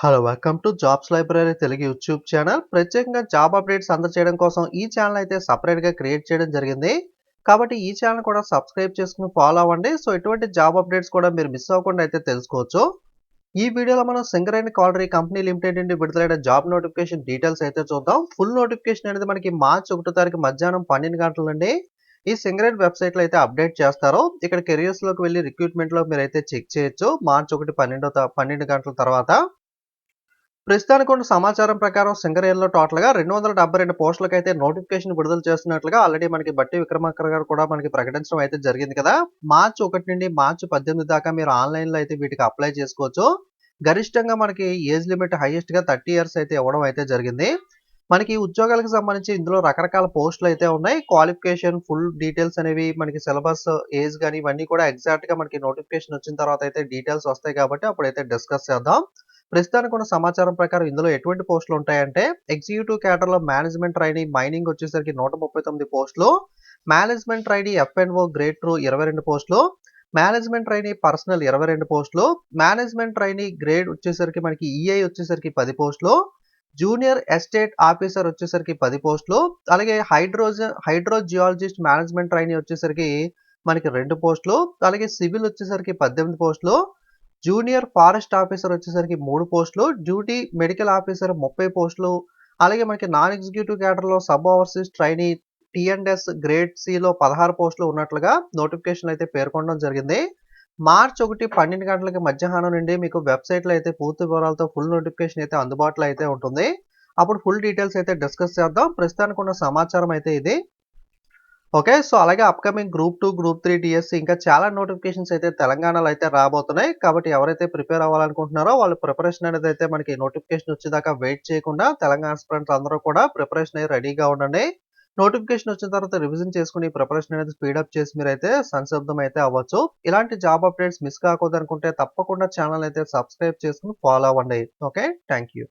Hello welcome to jobs library Telugu YouTube channel ప్రత్యేకంగా job updates అందజేయడం కోసం ఈ ఛానల్ అయితే సపరేట్గా క్రియేట్ చేయడం జరిగింది. కాబట్టి ఈ ఛానల్ కూడా సబ్స్క్రైబ్ చేసుకుని ఫాలో అవ్వండి. సో ఎటువంటి జాబ్ అప్డేట్స్ కూడా మీరు మిస్ అవ్వకుండా అయితే తెలుసుకోవచ్చు. ఈ వీడియోలో మనం సింగరేణి కాలరీ కంపెనీ లిమిటెడ్ నుండి విడుదలైన జాబ్ నోటిఫికేషన్ డీటెయిల్స్ అయితే చూద్దాం. ఫుల్ నోటిఫికేషన్ అనేది మనకి మార్చి ఒకటో తారీఖు మధ్యాహ్నం పన్నెండు గంటల నుండి ఈ సింగరేట్ వెబ్సైట్లో అయితే అప్డేట్ చేస్తారు. ఇక్కడ కెరియర్స్లోకి వెళ్ళి రిక్రూట్మెంట్లో మీరు అయితే చెక్ చేయొచ్చు. మార్చి ఒకటి పన్నెండో పన్నెండు గంటల తర్వాత. ప్రస్తుతానికి ఉన్న సమాచారం ప్రకారం సింగరేణిలో టోటల్గా రెండు వందల డెబ్బై రెండు పోస్టులకు అయితే నోటిఫికేషన్ విడుదల చేస్తున్నట్లుగా ఆల్రెడీ మనకి బట్టి విక్రమార్క గారు కూడా మనకి ప్రకటించడం అయితే జరిగింది కదా. మార్చి ఒకటి నుండి మార్చి పద్దెనిమిది దాకా మీరు ఆన్లైన్లో అయితే వీటికి అప్లై చేసుకోవచ్చు. గరిష్టంగా మనకి ఏజ్ లిమిట్ హైయెస్ట్గా థర్టీ ఇయర్స్ అయితే ఇవ్వడం అయితే జరిగింది. మనకి ఉద్యోగాలకు సంబంధించి ఇందులో రకరకాల పోస్టులు అయితే ఉన్నాయి. క్వాలిఫికేషన్ ఫుల్ డీటెయిల్స్ అనేవి మనకి సిలబస్ ఏజ్ కానీ ఇవన్నీ కూడా ఎగ్జాక్ట్గా మనకి నోటిఫికేషన్ వచ్చిన తర్వాత అయితే డీటెయిల్స్ వస్తాయి కాబట్టి అప్పుడైతే డిస్కస్ చేద్దాం. ప్రస్తుతానికి ఉన్న సమాచారం ప్రకారం ఇందులో ఎటువంటి పోస్టులు ఉంటాయంటే ఎగ్జిక్యూటివ్ క్యాడర్లో మేనేజ్మెంట్ ట్రైనింగ్ మైనింగ్ వచ్చేసరికి నూట ముప్పై తొమ్మిది పోస్టులు management trainee FNO grade two ఇరవై రెండు పోస్టులు మేనేజ్మెంట్ ట్రైనీ పర్సనల్ ఇరవై రెండు పోస్టులు మేనేజ్మెంట్ ట్రైనీ గ్రేడ్ వచ్చేసరికి మనకి ఈఐ వచ్చేసరికి పది పోస్టులు జూనియర్ ఎస్టేట్ ఆఫీసర్ వచ్చేసరికి పది పోస్టులు అలాగే హైడ్రోజన్ హైడ్రోజియాలజిస్ట్ మేనేజ్మెంట్ ట్రైనీ వచ్చేసరికి మనకి రెండు పోస్టులు అలాగే సివిల్ వచ్చేసరికి పద్దెనిమిది పోస్టులు జూనియర్ ఫారెస్ట్ ఆఫీసర్ వచ్చేసరికి మూడు పోస్టులు డ్యూటీ మెడికల్ ఆఫీసర్ ముప్పై పోస్టులు అలాగే మనకి నాన్ ఎగ్జిక్యూటివ్ క్యాడర్లో sub overseas trainee TNS grade సిలో పదహారు పోస్టులు ఉన్నట్లుగా నోటిఫికేషన్ అయితే పేర్కొనడం జరిగింది. మార్చ్ ఒకటి పన్నెండు గంటలకి మధ్యాహ్నం నుండి మీకు వెబ్సైట్లో అయితే పూర్తి వివరాలతో ఫుల్ నోటిఫికేషన్ అయితే అందుబాటులో అయితే ఉంటుంది. అప్పుడు ఫుల్ డీటెయిల్స్ అయితే డిస్కస్ చేద్దాం. ప్రస్తుతానికి ఉన్న సమాచారం అయితే ఇది. ఓకే సో అలాగే upcoming group two group three TSC ఇంకా చాలా నోటిఫికేషన్స్ అయితే తెలంగాణలో అయితే రాబోతున్నాయి. కాబట్టి ఎవరైతే ప్రిపేర్ అవ్వాలనుకుంటున్నారో వాళ్ళు ప్రిపరేషన్ అనేది అయితే మనకి నోటిఫికేషన్ వచ్చేదాకా వెయిట్ చేయకుండా తెలంగాణ స్టూడెంట్స్ అందరూ కూడా ప్రిపరేషన్ అయ్యి రెడీగా ఉండండి. నోటిఫికేషన్ వచ్చిన తర్వాత రివిజన్ చేసుకుని ప్రిపరేషన్ అనేది స్పీడప్ చేసి మీరైతే సంసిద్ధం అయితే అవ్వచ్చు. ఇలాంటి జాబ్ అప్డేట్స్ మిస్ కాకూడదనుకుంటే తప్పకుండా ఛానల్ అయితే సబ్స్క్రైబ్ చేసుకుని ఫాలో అవ్వండి. Okay thank you